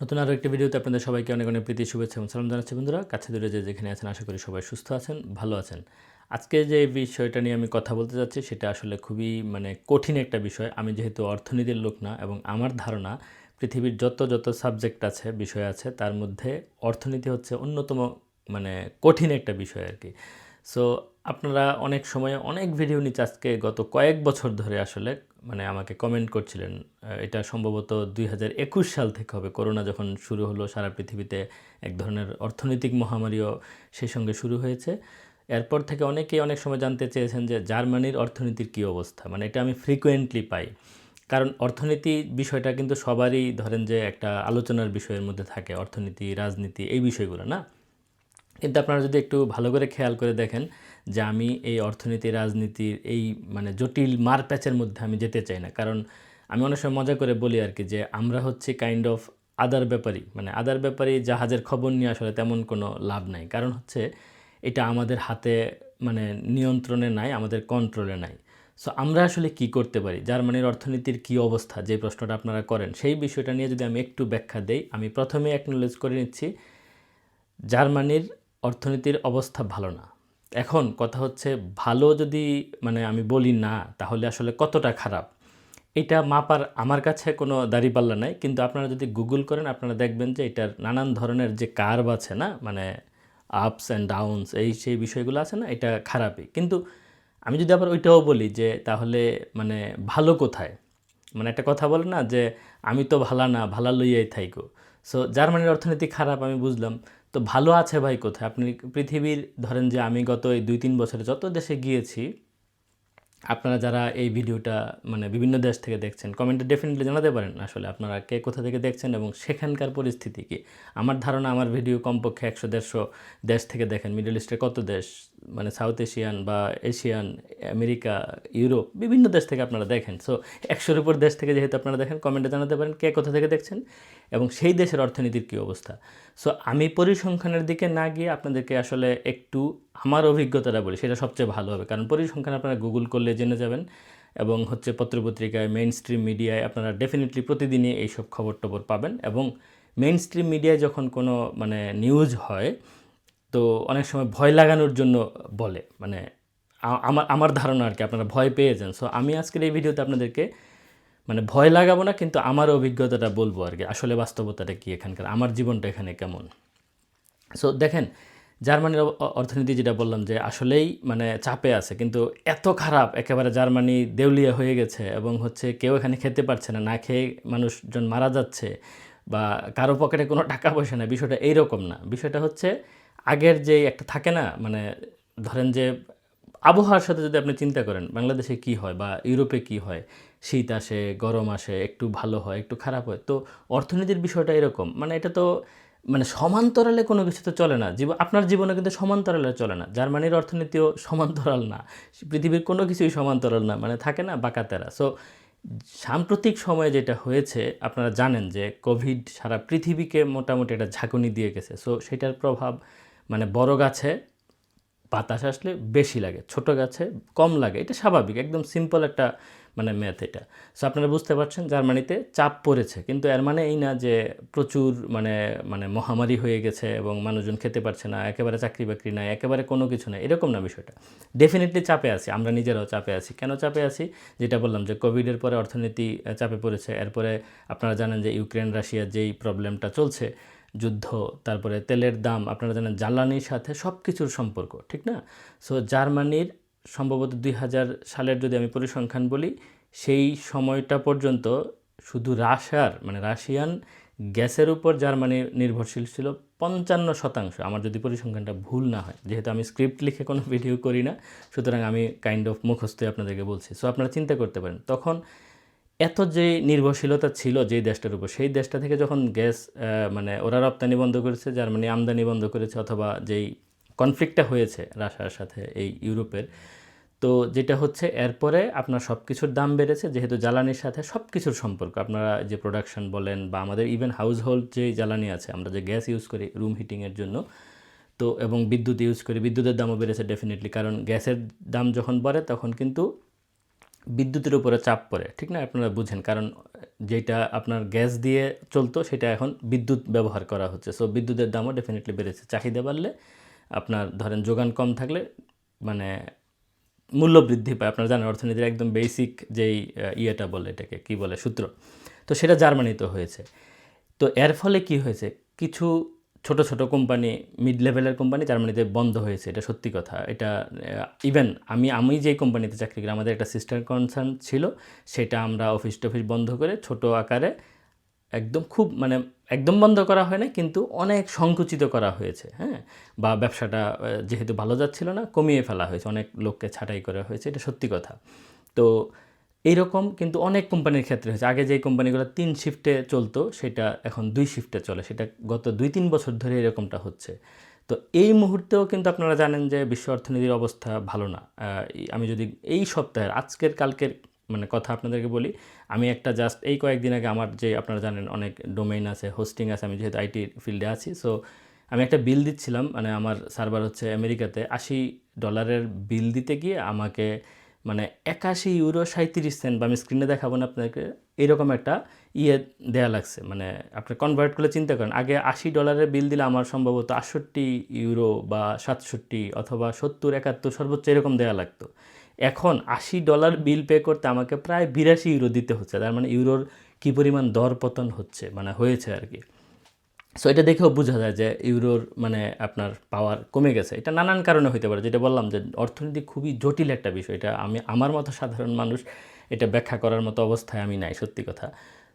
নতুন আরও একটি ভিডিওতে আপনাদের সবাইকে অনেক অনেক প্রীতি, শুভেচ্ছা এবং সালাম জানাচ্ছি বন্ধুরা। কাছে দূরে যে যেখানে আছেন, আশা করি সবাই সুস্থ আছেন, ভালো আছেন। আজকে যে বিষয়টা নিয়ে আমি কথা বলতে যাচ্ছি, সেটা আসলে খুবই মানে কঠিন একটা বিষয়। আমি যেহেতু অর্থনীতির লোক না এবং আমার ধারণা পৃথিবীর যত যত সাবজেক্ট আছে, বিষয় আছে, তার মধ্যে অর্থনীতি হচ্ছে অন্যতম মানে কঠিন একটা বিষয় আর কি। সো আপনারা অনেক সময় অনেক ভিডিও নিচে আজকে গত কয়েক বছর ধরে আসলে মানে আমাকে কমেন্ট করছিলেন এটা সম্ভবত দুই হাজার একুশ সাল থেকে হবে। করোনা যখন শুরু হলো, সারা পৃথিবীতে এক ধরনের অর্থনৈতিক মহামারীও সেই সঙ্গে শুরু হয়েছে। এরপর থেকে অনেকেই অনেক সময় জানতে চেয়েছেন যে জার্মানির অর্থনীতির কী অবস্থা? মানে এটা আমি ফ্রিকোয়েন্টলি পাই। কারণ অর্থনীতি বিষয়টা কিন্তু সবারই ধরেন যে একটা আলোচনার বিষয়ের মধ্যে থাকে, অর্থনীতি, রাজনীতি, এই বিষয়গুলো, না? কিন্তু আপনারা যদি একটু ভালো করে খেয়াল করে দেখেন যে আমি এই অর্থনীতি, রাজনীতির এই মানে জটিল মারপ্যাচের মধ্যে আমি যেতে চাই না। কারণ আমি অনেক সময় মজা করে বলি আর কি যে আমরা হচ্ছে কাইন্ড অফ আদার ব্যাপারই মানে আদার ব্যাপারই জাহাজের খবর নিয়ে আসলে তেমন কোনো লাভ নাই। কারণ হচ্ছে এটা আমাদের হাতে মানে নিয়ন্ত্রণে নাই, আমাদের কন্ট্রোলে নাই। সো আমরা আসলে কি করতে পারি? জার্মানির অর্থনীতির কি অবস্থা? যে প্রশ্নটা আপনারা করেন, সেই বিষয়টা নিয়ে যদি আমি একটু ব্যাখ্যা দেই, আমি প্রথমে অ্যাকনোলেজ করে নিচ্ছি, জার্মানির অর্থনীতির অবস্থা ভালো না। এখন কথা হচ্ছে ভালো যদি মানে আমি বলি না, তাহলে আসলে কতটা খারাপ? এটা মাপার আমার কাছে কোনো দাঁড়িপাল্লা নাই, কিন্তু আপনারা যদি গুগল করেন, আপনারা দেখবেন যে এটার নানান ধরনের যে কার্ভ আছে না মানে আপস অ্যান্ড ডাউনস এই সেই বিষয়গুলো আছে না, এটা খারাপই। কিন্তু আমি যদি আবার ওইটাও বলি যে তাহলে মানে ভালো কোথায়? মানে একটা কথা বলে না যে, আমি তো ভালা না, ভালা লইয়াই থাইকো। সো জার্মানির অর্থনীতি খারাপ, আমি বুঝলাম। তো ভালো আছে ভাই কোথায়? আপনি পৃথিবীর ধরেন যে আমি গত এই দুই তিন বছরে যত দেশে গিয়েছি, আপনারা যারা এই ভিডিওটা মানে বিভিন্ন দেশ থেকে দেখছেন কমেন্টে ডেফিনেটলি জানাতে পারেন আসলে আপনারা কে কোথা থেকে দেখছেন এবং সেখানকার পরিস্থিতি কী। আমার ধারণা আমার ভিডিও কমপক্ষে একশো দেড়শো দেশ থেকে দেখেন মিডল ইস্টের কত দেশ মানে সাউথ এশিয়ান বা এশিয়ান, আমেরিকা, ইউরোপ বিভিন্ন দেশ থেকে আপনারা দেখেন। সো একশোর উপর দেশ থেকে যেহেতু আপনারা দেখেন কমেন্টে জানাতে পারেন কে কোথা থেকে দেখছেন এবং সেই দেশের অর্থনীতির কী অবস্থা। সো আমি পরিসংখ্যানের দিকে না গিয়ে আপনাদেরকে আসলে একটু আমার অভিজ্ঞতাটা বলি, সেটা সবচেয়ে ভালো হবে। কারণ পরিসংখ্যান আপনারা গুগল করলে জেনে যাবেন এবং হচ্ছে পত্রপত্রিকায় মেইন স্ট্রিম মিডিয়ায় আপনারা ডেফিনেটলি প্রতিদিনই এইসব খবর টবর পাবেন এবং মেইন স্ট্রিম মিডিয়ায় যখন কোনো মানে নিউজ হয় তো অনেক সময় ভয় লাগানোর জন্য বলে মানে আমার আমার ধারণা আর কি, আপনারা ভয় পেয়ে যান। সো আমি আজকের এই ভিডিওতে আপনাদেরকে মানে ভয় লাগাবো না, কিন্তু আমার অভিজ্ঞতাটা বলব আর কি, আসলে বাস্তবতাটা কি এখানকার, আমার জীবনটা এখানে কেমন। সো দেখেন, জার্মানির অর্থনীতি যেটা বললাম যে আসলেই মানে চাপে আছে, কিন্তু এত খারাপ, একেবারে জার্মানি দেউলিয়া হয়ে গেছে এবং হচ্ছে কেউ এখানে খেতে পারছে না না খেয়ে মানুষজন মারা যাচ্ছে বা কারও পকেটে কোনো টাকা পয়সা না বিষয়টা এইরকম না। বিষয়টা হচ্ছে আগের যে একটা থাকে না মানে ধরেন যে আবহাওয়ার সাথে যদি আপনি চিন্তা করেন, বাংলাদেশে কি হয় বা ইউরোপে কি হয়, শীত আসে, গরম আসে, একটু ভালো হয়, একটু খারাপ হয়, তো অর্থনীতির বিষয়টা এরকম। মানে এটা তো মানে সমান্তরালে কোনো কিছু তো চলে না। জীবন আপনার জীবনে কিন্তু সমান্তরালে চলে না। জার্মানির অর্থনীতিও সমান্তরাল না। পৃথিবীর কোনো কিছুই সমান্তরাল না। মানে থাকে না বাঁকাতেরা সো সাম্প্রতিক সময়ে যেটা হয়েছে, আপনারা জানেন যে কোভিড সারা পৃথিবীকে মোটামুটি একটা ঝাঁকুনি দিয়ে গেছে। সো সেটার প্রভাব মানে বড় গাছে বাতাস আসলে বেশি লাগে, ছোট গাছে কম লাগে। এটা স্বাভাবিক, একদম সিম্পল একটা মানে ম্যাথ এটা। সো আপনারা বুঝতে পারছেন জার্মানিতে চাপ পড়েছে, কিন্তু এর মানে এই না যে প্রচুর মানে মানে মহামারী হয়ে গেছে এবং মানুষজন খেতে পারছে না, একেবারে চাকরি বাকরি নাই, একেবারে কোনো কিছু নাই, এরকম না বিষয়টা। ডেফিনেটলি চাপে আছি, আমরা নিজেরাও চাপে আছি। কেন চাপে আছি? যেটা বললাম যে কোভিডের পরে অর্থনীতি চাপে পড়েছে, এরপরে আপনারা জানেন যে ইউক্রেন, রাশিয়ার যেই প্রবলেমটা চলছে যুদ্ধ, তারপরে তেলের দাম, আপনারা জানেন জ্বালানির সাথে সব কিছুর সম্পর্ক, ঠিক না? সো জার্মানির সম্ভবত দুই হাজার সালের যদি আমি পরিসংখ্যান বলি, সেই সময়টা পর্যন্ত শুধু রাশিয়ার মানে রাশিয়ান গ্যাসের উপর জার্মানি নির্ভরশীল ছিল পঞ্চান্ন শতাংশ। আমার যদি পরিসংখ্যানটা ভুল না হয়, যেহেতু আমি স্ক্রিপ্ট লিখে কোনো ভিডিও করি না, সুতরাং আমি কাইন্ড অফ মুখস্থ আপনাদেরকে বলছি। সো আপনারা চিন্তা করতে পারেন, তখন এত যে নির্ভরশীলতা ছিল যেই দেশটার উপর, সেই দেশটা থেকে যখন গ্যাস মানে ওরা রপ্তানি বন্ধ করেছে, জার্মানি আমদানি বন্ধ করেছে, অথবা যেই কনফ্লিক্টটা হয়েছে রাশিয়ার সাথে এই ইউরোপের, তো যেটা হচ্ছে এরপরে আপনার সব কিছুর দাম বেড়েছে, যেহেতু জ্বালানির সাথে সব কিছুর সম্পর্ক। আপনারা যে প্রোডাকশন বলেন বা আমাদের ইভেন হাউস হোল্ড যে জ্বালানি আছে, আমরা যে গ্যাস ইউজ করি রুম হিটিংয়ের জন্য, তো এবং বিদ্যুৎ ইউজ করি, বিদ্যুতের দামও বেড়েছে ডেফিনেটলি কারণ গ্যাসের দাম যখন বাড়ে তখন কিন্তু বিদ্যুতের উপরে চাপ পড়ে, ঠিক না? আপনারা বুঝেন, কারণ যেটা আপনার গ্যাস দিয়ে চলতো, সেটা এখন বিদ্যুৎ ব্যবহার করা হচ্ছে। সো বিদ্যুতের দামও ডেফিনেটলি বেড়েছে। চাহিদা বাড়লে আপনার ধরেন যোগান কম থাকলে মানে মূল্য বৃদ্ধি পায়। আপনারা জানেন, অর্থনীতির একদম বেসিক যেই ইয়েটা বলে এটাকে, কি বলে, সূত্র। তো সেটা জার্মানিতে হয়েছে। তো এর ফলে কি হয়েছে? কিছু ছোট ছোট কোম্পানি মিড লেভেলের কোম্পানি জার্মানিতে বন্ধ হয়েছে, এটা সত্যি কথা। এটা ইভেন আমি আমি যেই কোম্পানিতে চাকরি করি, আমাদের একটা সিস্টার কনসার্ন ছিল, সেটা আমরা অফিস টফিস বন্ধ করে ছোট আকারে একদম খুব মানে একদম বন্ধ করা হয় না কিন্তু অনেক সংকুচিত করা হয়েছে হ্যাঁ? বা ব্যবসাটা যেহেতু ভালো যাচ্ছিল না, কমিয়ে ফেলা হয়েছে, অনেক লোককে ছাঁটাই করা হয়েছে, এটা সত্যি কথা। তো এইরকম কিন্তু অনেক কোম্পানির ক্ষেত্রে হয়েছে। আগে যেই কোম্পানিগুলো তিন শিফটে চলতো, সেটা এখন দুই শিফটে চলে। সেটা গত দুই, তিন বছর ধরে এরকমটা হচ্ছে। তো এই মুহূর্তেও কিন্তু আপনারা জানেন যে বিশ্ব অর্থনীতির অবস্থা ভালো না। আমি যদি এই সপ্তাহের, আজকের, কালকের মানে কথা আপনাদেরকে বলি, আমি একটা জাস্ট এই কয়েকদিন আগে আমার যে আপনারা জানেন অনেক ডোমেইন আছে হোস্টিং আছে, আমি যেহেতু আইটি ফিল্ডে আছি সো আমি একটা বিল দিচ্ছিলাম। মানে আমার সার্ভার হচ্ছে আমেরিকাতে। আশি ডলারের বিল দিতে গিয়ে আমাকে মানে একাশি ইউরো সাঁত্রিশ সেন্ট বা আমি স্ক্রিনে দেখাবো না আপনাকে, এরকম একটা ইয়ে দেয়া লাগছে। মানে আপনি কনভার্ট করলে চিন্তা করেন, আগে আশি ডলারের বিল দিলে আমার সম্ভবত আটষট্টি ইউরো বা সাতষট্টি অথবা সত্তর, একাত্তর সর্বোচ্চ এরকম দেওয়া লাগতো। এখন আশি ডলার বিল পে করতে আমাকে প্রায় বিরাশি ইউরো দিতে হচ্ছে, তার মানে ইউরোর কী পরিমাণ দর পতন হচ্ছে মানে হয়েছে আর কি। সো এটা দেখেও বোঝা যায় যে ইউরোর মানে আপনার পাওয়ার কমে গেছে। এটা নানান কারণে হতে পারে, যেটা বললাম যে অর্থনীতি খুবই জটিল একটা বিষয়। এটা আমি, আমার মতো সাধারণ মানুষ এটা ব্যাখ্যা করার মতো অবস্থায় আমি নাই, সত্যি কথা।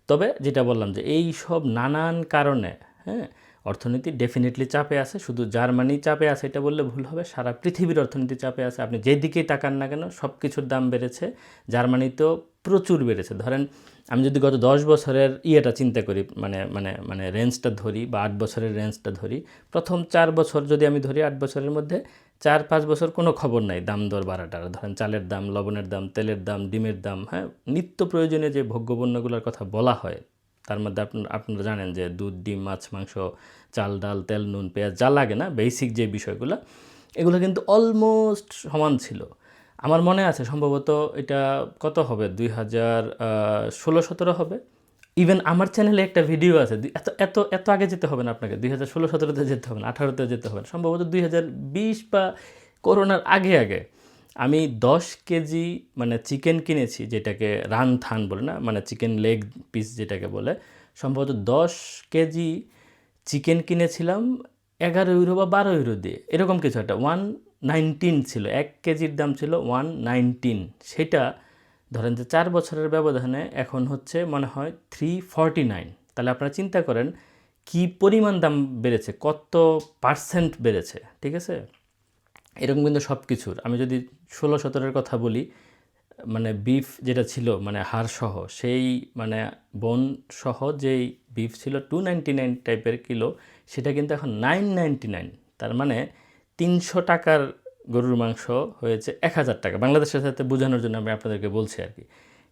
তবে যেটা বললাম যে এই সব নানান কারণে হ্যাঁ অর্থনীতি ডেফিনেটলি চাপে আছে, শুধু জার্মানি চাপে আছে, এটা বললে ভুল হবে, সারা পৃথিবীর অর্থনীতি চাপে আছে। আপনি যেদিকেই তাকান না কেন সব কিছুর দাম বেড়েছে, জার্মানিতেও প্রচুর বেড়েছে। ধরেন, আমি যদি গত দশ বছরের ইয়েটা চিন্তা করি মানে মানে মানে রেঞ্জটা ধরি বা আট বছরের রেঞ্জটা ধরি, প্রথম চার বছর যদি আমি ধরি আট বছরের মধ্যে, চার পাঁচ বছর কোনো খবর নাই দাম দর বাড়াটার। ধরেন, চালের দাম, লবণের দাম, তেলের দাম, ডিমের দাম হ্যাঁ নিত্য প্রয়োজনীয় যে ভোগ্যপণ্যগুলোর কথা বলা হয় তার মধ্যে আপনার জানেন যে দুধ, ডিম, মাছ, মাংস, চাল, ডাল, তেল, নুন, পেঁয়াজ, যা লাগে না বেসিক যে বিষয়গুলো, এগুলো কিন্তু অলমোস্ট সমান ছিল। আমার মনে আছে সম্ভবত এটা কত হবে? দুই হাজার ষোলো সতেরো হবে। ইভেন আমার চ্যানেলে একটা ভিডিও আছে এত এত এত আগে যেতে হবে না আপনাকে। দুই হাজার ষোলো সতেরোতে যেতে হবে না, আঠারোতে যেতে হবে না। সম্ভবত দুই হাজার বিশ বা করোনার আগে আগে। আমি দশ কেজি মানে চিকেন কিনেছি যেটাকে রান থান বলে না মানে চিকেন লেগ পিস যেটাকে বলে, সম্ভবত দশ কেজি চিকেন কিনেছিলাম এগারো ইউরো বা বারো ইউরো দিয়ে। এরকম কিছু একটা ওয়ান নাইনটিন ছিল, এক কেজির দাম ছিল ওয়ান নাইনটিন সেটা ধরেন যে চার বছরের ব্যবধানে এখন হচ্ছে মনে হয় থ্রি ফর্টি নাইন তাহলে আপনারা চিন্তা করেন, কি পরিমাণ দাম বেড়েছে, কত পার্সেন্ট বেড়েছে, ঠিক আছে? এরকম কিন্তু সব কিছুর আমি যদি ষোলো সতেরোর কথা বলি মানে বিফ যেটা ছিল মানে হাড় সহ, সেই মানে বোন সহ যেই বিফ ছিল টু নাইনটি নাইন টাইপের কিলো, সেটা কিন্তু এখন নাইন নাইনটি নাইন তার মানে তিনশো টাকার গরুর মাংস হয়েছে এক হাজার টাকা। বাংলাদেশের সাথে বোঝানোর জন্য আমি আপনাদেরকে বলছি আর কি।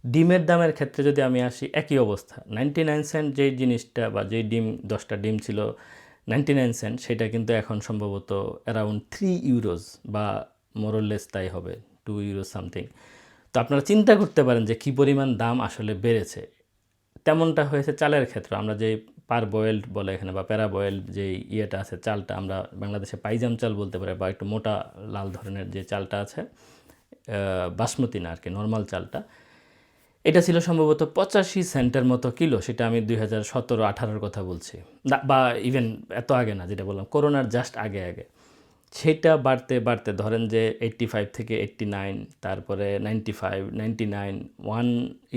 ডিমের দামের ক্ষেত্রে যদি আমি আসি, একই অবস্থা। নাইনটি নাইন সেন্ট যেই জিনিসটা বা যেই ডিম, দশটা ডিম ছিল নাইনটি নাইন সেন্ট, সেটা কিন্তু এখন সম্ভবত অ্যারাউন্ড থ্রি ইউরোজ বা মোরলেস তাই হবে টু ইউরো সামথিং তো আপনারা চিন্তা করতে পারেন যে কী পরিমাণ দাম আসলে বেড়েছে। তেমনটা হয়েছে চালের ক্ষেত্রে। আমরা যে পার বয়েলড বলে এখানে বা প্যারা বয়েলড যে ইয়েটা আছে, চালটা আমরা বাংলাদেশে পাইজাম চাল বলতে পারি বা একটু মোটা লাল ধরনের যে চালটা আছে বাসমতি না আর কি নর্মাল চালটা এটা ছিল সম্ভবত পঁচাশি সেন্টের মতো কিলো, সেটা আমি দুই হাজার সতেরো, আঠারোর কথা বলছি। বা ইভেন এত আগে না, যেটা বললাম, করোনার জাস্ট আগে আগে। সেটা বাড়তে বাড়তে, ধরেন যে এইট্টি ফাইভ থেকে এইট্টি নাইন তারপরে ninety five ninety nine one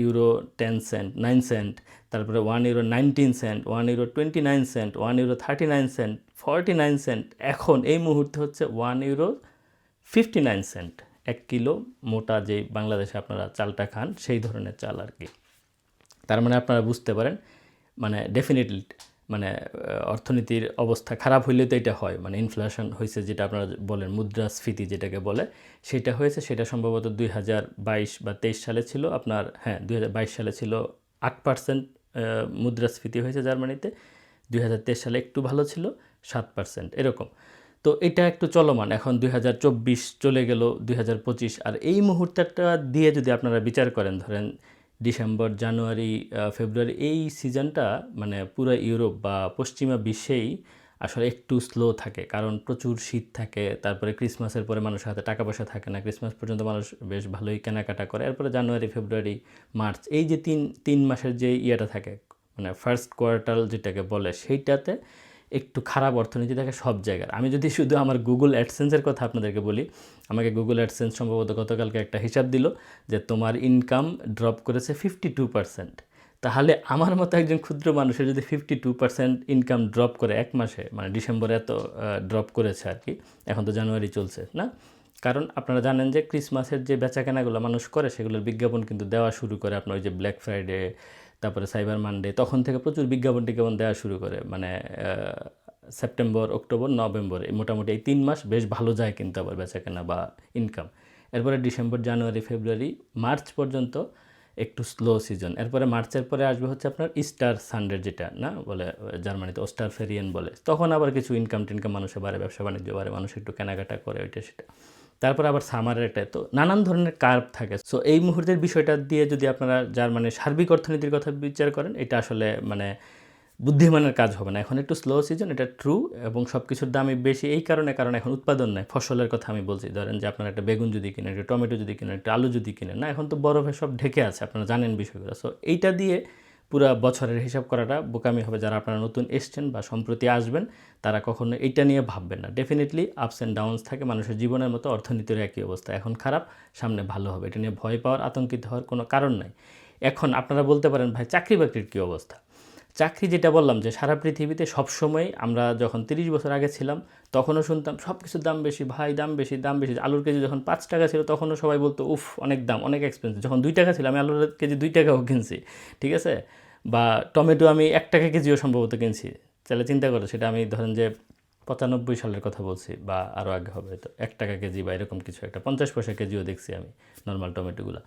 euro ten cent nine cent তারপরে one euro nineteen cent one euro twenty nine cent one euro thirty nine cent forty nine cent এখন এই মুহূর্তে হচ্ছে one euro fifty nine cent এক kilo মোটা যে বাংলাদেশে আপনারা চালটা খান, সেই ধরনের চাল আর কি। তার মানে আপনারা বুঝতে পারেন মানে ডেফিনেটলি মানে অর্থনীতির অবস্থা খারাপ হইলে তো এটা হয়। মানে ইনফ্লেশন হয়েছে যেটা আপনারা বলেন, মুদ্রাস্ফীতি যেটাকে বলে, সেটা হয়েছে, সেটা সম্ভবত দুই হাজার বাইশ বা তেইশ সালে ছিল আপনার হ্যাঁ দুই হাজার বাইশ সালে ছিল আট পার্সেন্ট মুদ্রাস্ফীতি হয়েছে জার্মানিতে, দুই হাজার তেইশ সালে একটু ভালো ছিল, সাত পার্সেন্ট এরকম। তো এটা একটু চলমান। এখন দুই হাজার চব্বিশ চলে গেল দুই হাজার পঁচিশ। আর এই মুহূর্তটা দিয়ে যদি আপনারা বিচার করেন, ধরেন ডিসেম্বর, জানুয়ারি ফেব্রুয়ারি, এই সিজনটা মানে পুরো ইউরোপ বা পশ্চিমা বিশ্বেই আসলে একটু স্লো থাকে। কারণ প্রচুর শীত থাকে, তারপরে ক্রিসমাসের পরে মানুষের হাতে টাকা পয়সা থাকে না। ক্রিসমাস পর্যন্ত মানুষ বেশ ভালোই কেনাকাটা করে। এরপরে জানুয়ারি, ফেব্রুয়ারি, মার্চ, এই যে তিন তিন মাসের যে ইয়েটা থাকে মানে ফার্স্ট কোয়ার্টার যেটাকে বলে, সেইটাতে একটু খারাপ অর্থনীতি থাকে সব জায়গার। আমি যদি শুধু আমার গুগল অ্যাডসেন্সের কথা আপনাদেরকে বলি, আমাকে গুগল অ্যাডসেন্স সম্ভবত গতকালকে একটা হিসাব দিল যে তোমার ইনকাম ড্রপ করেছে ফিফটি টু পার্সেন্ট তাহলে আমার মতো একজন ক্ষুদ্র মানুষের যদি fifty two percent income drop করে এক মাসে মানে ডিসেম্বরে এত ড্রপ করেছে আর কি, এখন তো জানুয়ারি চলছে, না? কারণ আপনারা জানেন যে ক্রিসমাসের যে বেচা কেনাগুলো মানুষ করে, সেগুলোর বিজ্ঞাপন কিন্তু দেওয়া শুরু করে আপনার ওই যে ব্ল্যাক ফ্রাইডে তারপরে সাইবার মানডে, তখন থেকে প্রচুর বিজ্ঞাপন টিজ্ঞাপন দেওয়া শুরু করে। মানে সেপ্টেম্বর, অক্টোবর, নভেম্বর, এই মোটামুটি এই তিন মাস বেশ ভালো যায় কিন্তু আবার বেচা কেনা বা ইনকাম এরপরে ডিসেম্বর, জানুয়ারি, ফেব্রুয়ারি, মার্চ পর্যন্ত একটু স্লো সিজন এরপরে মার্চের পরে আসবে হচ্ছে আপনার ইস্টার সানডে যেটা, না? বলে, জার্মানিতে ওস্টার ফেরিয়েন বলে। তখন আবার কিছু ইনকাম টিনকাম মানুষের বাড়ে ব্যবসা বাণিজ্য বাড়ে মানুষ একটু কেনাকাটা করে, ওইটা সেটা। তারপর আবার সামারের একটা, তো নানান ধরনের কার্ভ থাকে। সো এই মুহূর্তের বিষয়টা দিয়ে যদি আপনারা জার্মানির সার্বিক অর্থনীতির কথা বিচার করেন, এটা আসলে মানে বুদ্ধিমানের কাজ হবে না। এখন একটু স্লো সিজন এটা ট্রু এবং সব কিছুর দামই বেশি। এই কারণে, কারণ এখন উৎপাদন নেই, ফসলের কথা আমি বলছি। ধরেন যে আপনারা একটা বেগুন যদি কিনেন, একটা টমেটো যদি কিনেন, একটা আলু যদি কিনেন, না, এখন তো বরফে সব ঢেকে আছে, আপনারা জানেন বিষয়গুলো। সো এইটা দিয়ে পুরো বছরের হিসাব করাটা বোকামি হবে যারা আপনারা নতুন এসছেন বা সম্প্রতি আসবেন, তারা কখনো এইটা নিয়ে ভাববেন না। ডেফিনেটলি আপস অ্যান্ড ডাউনস থাকে মানুষের জীবনের মতো অর্থনীতির একই অবস্থা। এখন খারাপ, সামনে ভালো হবে। এটা নিয়ে ভয় পাওয়ার, আতঙ্কিত হওয়ার কোনো কারণ নাই। এখন আপনারা বলতে পারেন, ভাই, চাকরি বাকরির কী অবস্থা? চাকরি যেটা বললাম যে, সারা পৃথিবীতে সবসময় আমরা যখন তিরিশ বছর আগে ছিলাম, তখনও শুনতাম সব কিছুর দাম বেশি, ভাই, দাম বেশি দাম বেশি। আলুর কেজি যখন পাঁচ টাকা ছিল, তখনও সবাই বলতো, উফ, অনেক দাম, অনেক এক্সপেন্সিভ যখন দুই টাকা ছিল, আমি আলুর কেজি দুই টাকাও কিনছি। ঠিক আছে? বা টমেটো আমি এক টাকা কেজিও সম্ভবত কিনছি। তাহলে চিন্তা করো, সেটা আমি ধরেন যে পঁচানব্বই সালের কথা বলছি বা আরও আগে হবে, তো এক টাকা কেজি বা এরকম কিছু একটা, পঞ্চাশ পয়সা কেজিও দেখছি আমি নর্মাল টমেটোগুলো।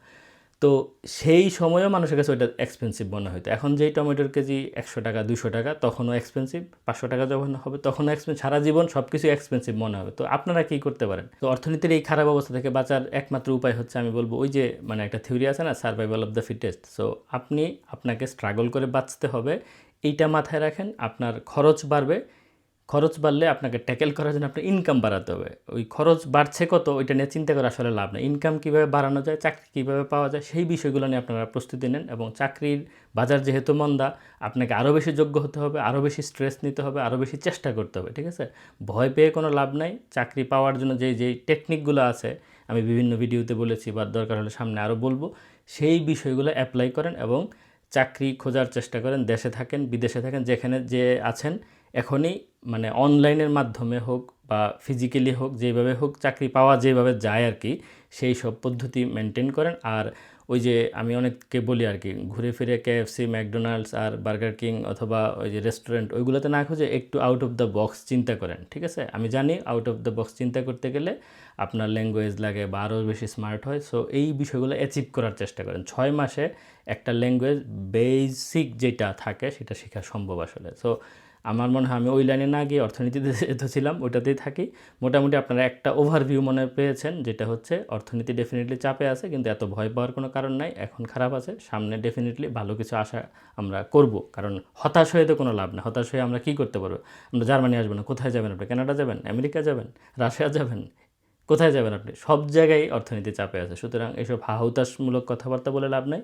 তো সেই সময়ও মানুষের কাছে ওইটা এক্সপেন্সিভ মনে হতো এখন যেই টমেটোর কেজি একশো টাকা দুশো টাকা, তখনও এক্সপেন্সিভ পাঁচশো টাকা যখন হবে, তখনও এক্সপেন্সিভ সারা জীবন সব কিছু এক্সপেন্সিভ মনে হবে। তো আপনারা কী করতে পারেন? তো অর্থনীতির এই খারাপ অবস্থা থেকে বাঁচার একমাত্র উপায় হচ্ছে আমি বলব, ওই যে মানে একটা থিওরি আছে না survival of the fittest so আপনি আপনাকে স্ট্রাগল করে বাঁচতে হবে। এইটা মাথায় রাখেন, আপনার খরচ বাড়বে। খরচ বাড়লে আপনাকে ট্যাকেল করার জন্য আপনার ইনকাম বাড়াতে হবে। ওই খরচ বাড়ছে কত, ওইটা নিয়ে চিন্তা করে আসলে লাভ নেই। ইনকাম কীভাবে বাড়ানো যায়, চাকরি কীভাবে পাওয়া যায়, সেই বিষয়গুলো নিয়ে আপনারা প্রস্তুতি নেন এবং চাকরির বাজার যেহেতু মন্দা, আপনাকে আরও বেশি যোগ্য হতে হবে আরও বেশি স্ট্রেস নিতে হবে আরও বেশি চেষ্টা করতে হবে, ঠিক আছে? ভয় পেয়ে কোনো লাভ নাই। চাকরি পাওয়ার জন্য যেই যেই টেকনিকগুলো আছে, আমি বিভিন্ন ভিডিওতে বলেছি বা দরকার হলে সামনে আরও বলব, সেই বিষয়গুলো অ্যাপ্লাই করেন এবং চাকরি খোঁজার চেষ্টা করেন। দেশে থাকেন, বিদেশে থাকেন, যেখানে যে আছেন, এখনই মানে অনলাইনের মাধ্যমে হোক বা ফিজিক্যালি হোক, যেভাবে হোক, চাকরি পাওয়া যেভাবে যায় আর কি সেই সব পদ্ধতি মেনটেন করেন। আর ওই যে আমি অনেককে বলি আর কি ঘুরে ফিরে কেএফসি ম্যাকডোনাল্ডস আর বার্গার কিং অথবা ওই যে রেস্টুরেন্ট ওইগুলোতে না খুঁজে একটু আউট অফ দ্য বক্স চিন্তা করেন, ঠিক আছে? আমি জানি আউট অফ দ্য বক্স চিন্তা করতে গেলে আপনার ল্যাঙ্গুয়েজ লাগে বা আরও বেশি স্মার্ট হয় সো এই বিষয়গুলো অ্যাচিভ করার চেষ্টা করেন। ছয় মাসে একটা ল্যাঙ্গুয়েজ বেসিক যেটা থাকে, সেটা শেখা সম্ভব আসলে। সো আমার মনে হয় আমি ওই লাইনে না গিয়ে অর্থনীতিতে যেহেতু ছিলাম ওটাতেই থাকি। মোটামুটি আপনারা একটা ওভারভিউ মনে পেয়েছেন, যেটা হচ্ছে অর্থনীতি ডেফিনেটলি চাপে আছে, কিন্তু এত ভয় পাওয়ার কোনো কারণ নাই, এখন খারাপ আছে। সামনে ডেফিনেটলি ভালো কিছু আশা আমরা করব, কারণ হতাশ হয়ে তো কোনো লাভ না হতাশ হয়ে আমরা কী করতে পারব? আমরা জার্মানি আসব না, কোথায় যাবেন আপনি? কানাডা যাবেন? আমেরিকা যাবেন? রাশিয়া যাবেন? কোথায় যাবেন আপনি? সব জায়গায় অর্থনীতি চাপে আছে। সুতরাং এসব হাহুতাশমূলক কথাবার্তা বলে লাভ নাই।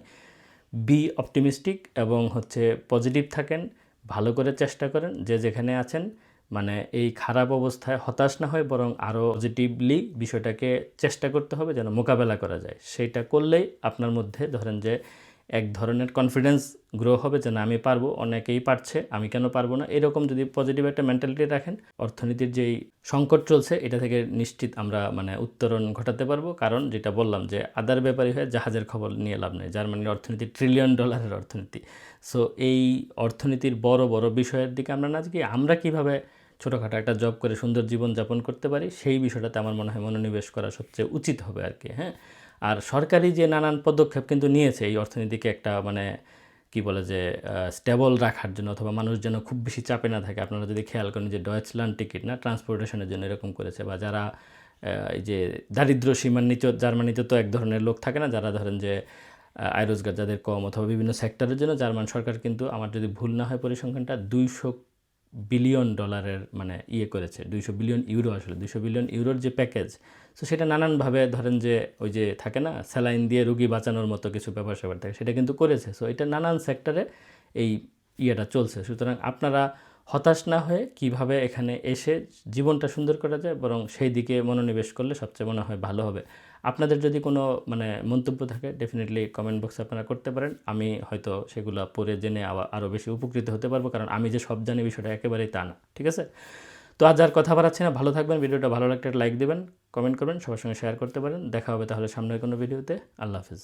বি অপটিমিস্টিক এবং হচ্ছে পজিটিভ থাকেন। ভালো করে চেষ্টা করেন যে যেখানে আছেন মানে এই খারাপ অবস্থায় হতাশ না হয় বরং আরও পজিটিভলি বিষয়টাকে চেষ্টা করতে হবে যেন মোকাবেলা করা যায়। সেইটা করলেই আপনার মধ্যে ধরেন যে এক ধরনের কনফিডেন্স গ্রো হবে যে না, আমি পারব, অনেকেই পারছে, আমি কেন পারব না? এরকম যদি পজিটিভ একটা মেন্টালিটি রাখেন, অর্থনীতির যেই সংকট চলছে, এটা থেকে নিশ্চিত আমরা মানে উত্তরণ ঘটাতে পারব। কারণ যেটা বললাম যে আদার ব্যাপারী হয়ে জাহাজের খবর নিয়ে লাভ নেই। জার্মানির অর্থনীতি ট্রিলিয়ন ডলারের অর্থনীতি। সো এই অর্থনীতির বড় বড় বিষয়ের দিকে আমরা না আমরা কীভাবে ছোটোখাটো একটা জব করে সুন্দর জীবন যাপন করতে পারি, সেই বিষয়টাতে আমার মনে হয় মনোনিবেশ করা সবচেয়ে উচিত হবে আর কি হ্যাঁ? আর সরকারি যে নানান পদক্ষেপ কিন্তু নিয়েছে, এই অর্থনীতিকে একটা মানে কি বলে যে স্টেবল রাখার জন্য অথবা মানুষ যেন খুব বেশি চাপে না থাকে। আপনারা যদি খেয়াল করেন যে ডয়েচল্যান্ড টিকিট না ট্রান্সপোর্টেশনের জন্য এরকম করেছে বা যারা এই যে দারিদ্র সীমার নিচে জার্মানিতে তো এক ধরনের লোক থাকে না, যারা ধরেন যে আয় রোজগার যাদের কম অথবা বিভিন্ন সেক্টরের জন্য জার্মান সরকার কিন্তু আমার যদি ভুল না হয় পরিসংখ্যানটা, দুইশো বিলিয়ন ডলারের মানে ইয়ে করেছে, দুইশো বিলিয়ন ইউরো আসলে, দুইশো বিলিয়ন ইউরোর যে প্যাকেজ। সো সেটা নানানভাবে ধরেন যে ওই যে থাকে না, স্যালাইন দিয়ে রুগী বাঁচানোর মতো কিছু ব্যাপার স্যাপার থাকে, সেটা কিন্তু করেছে। সো এটা নানান সেক্টরে এই ইয়েটা চলছে। সুতরাং আপনারা হতাশ না হয়ে কীভাবে এখানে এসে জীবনটা সুন্দর করা যায়, বরং সেই দিকে মনোনিবেশ করলে সবচেয়ে মনে হয় ভালো হবে। আপনাদের যদি কোনো মানে মন্তব্য থাকে ডেফিনেটলি কমেন্ট বক্সে আপনারা করতে পারেন। আমি হয়তো সেগুলো পড়ে জেনে আরও বেশি উপকৃত হতে পারব, কারণ আমি যে সব জানি বিষয়টা একেবারেই তা না, ঠিক আছে? তো আজ আর কথা বাড়াচ্ছি না, ভালো থাকবেন, ভিডিওটা ভালো লাগলে লাইক দেবেন কমেন্ট করবেন, সবার সঙ্গে শেয়ার করতে পারেন। দেখা হবে তাহলে সামনের কোনো ভিডিওতে আল্লাহ হাফিজ।